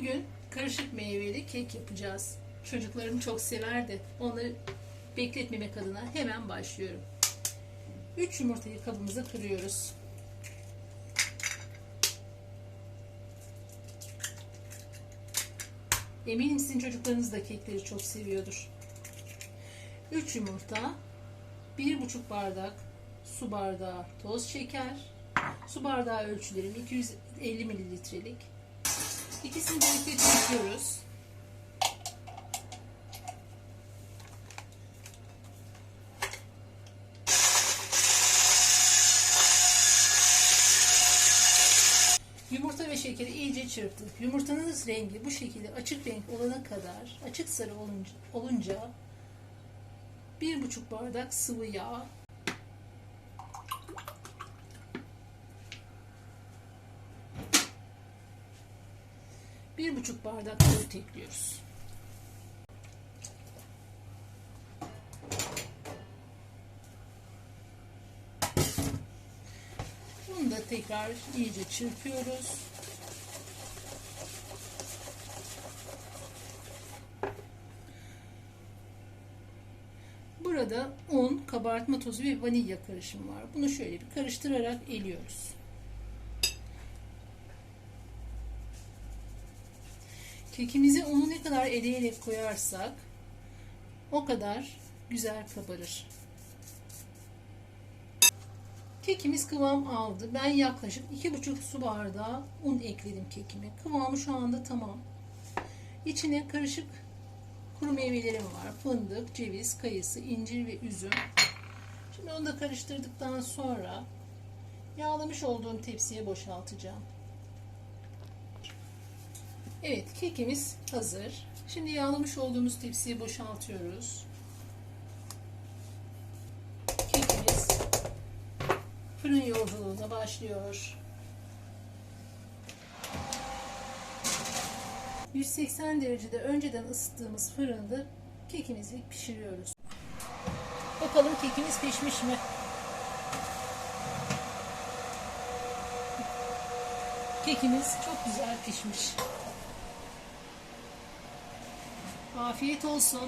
Bugün karışık meyveli kek yapacağız. Çocuklarım çok severdi. Onları bekletmemek adına hemen başlıyorum. 3 yumurtayı kabımıza kırıyoruz. Eminim sizin çocuklarınız da kekleri çok seviyordur. 3 yumurta, 1,5 bardak su bardağı toz şeker, su bardağı ölçülerim 250 mililitrelik. İkisini birlikte çırpıyoruz. Yumurta ve şekeri iyice çırptık. Yumurtanın rengi bu şekilde açık renk olana kadar, açık sarı olunca, olunca bir buçuk bardak sıvı yağ, bir buçuk bardak yoğurt ekliyoruz. Bunu da tekrar iyice çırpıyoruz. Burada un, kabartma tozu ve vanilya karışımı var. Bunu şöyle bir karıştırarak eliyoruz. Kekimizi unu ne kadar eleyerek koyarsak o kadar güzel kabarır. Kekimiz kıvam aldı. Ben yaklaşık 2,5 su bardağı un ekledim kekime. Kıvamı şu anda tamam. İçine karışık kuru meyvelerim var. Fındık, ceviz, kayısı, incir ve üzüm. Şimdi onu da karıştırdıktan sonra yağlamış olduğum tepsiye boşaltacağım. Evet, kekimiz hazır. Şimdi yağlamış olduğumuz tepsiye boşaltıyoruz. Kekimiz fırın yolculuğuna başlıyor. 180 derecede önceden ısıttığımız fırında kekimizi pişiriyoruz. Bakalım kekimiz pişmiş mi? Kekimiz çok güzel pişmiş. Afiyet olsun.